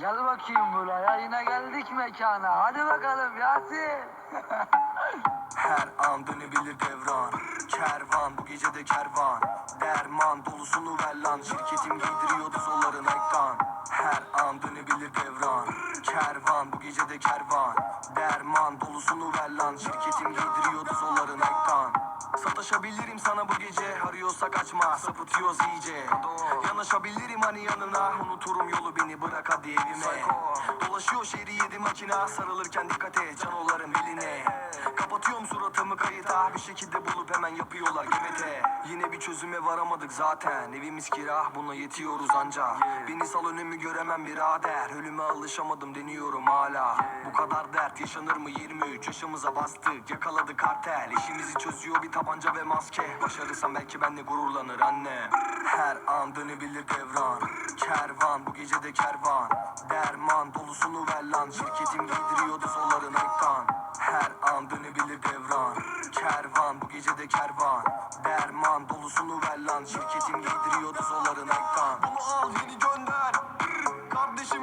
Gel bakayım buraya yine geldik mekana. Hadi bakalım Yasin. Her an dönebilir devran Kervan bu gece de kervan Derman dolusunu ver lan Şirketim giydiriyordu zolların ekran Her an dönebilir devran. Kervan bu gece de kervan. Derman dolusunu ver lan. Şirketim giydiriyordu zolların ekran. Sataşabilirim sana bu gece. Arıyorsa kaçma sapıtıyoruz iyice. Yanaşabilirim hani yanına. Unuturum yolu beni bırak hadi evime. Dolaşıyor şehri yedi makina Sarılırken dikkat et canoların beline. Kapatıyorum suratımı kayıta. Bir şekilde bulup hemen yapıyorlar gebete. Yine bir çözüme varamadık zaten. Evimiz kira buna yetiyoruz anca Beni sal önümü göremem birader. Ölüme alışamadım deniyorum hala. Bu kadar dert yaşanır mı? 23 yaşımıza bastık. Yakaladı kartel. İşimizi çözüyor bir tabanca ve maske. Başarırsam belki benle gururlanır anne. Her an dönebilir devran. Kervan bu gece de kervan. Derman dolusunu ver lan. Şirketim giydiriyordu zolların ekran. Her an dönebilir devran Kervan bu gece de kervan. Derman dolusunu ver lan Şirketim giydiriyordu zolların ekran. Bunu al yeni gönder. Brr, Kardeşim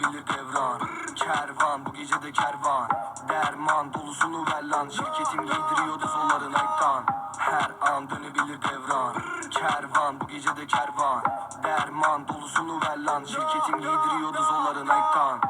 dönebilir devran Kervan bu gece de kervan. Derman dolusunu ver lan Şirketim giydiriyordu zolların ekran Her an dönebilir devran Kervan bu gece de kervan. Derman dolusunu ver lan Şirketim giydiriyordu zolların ekran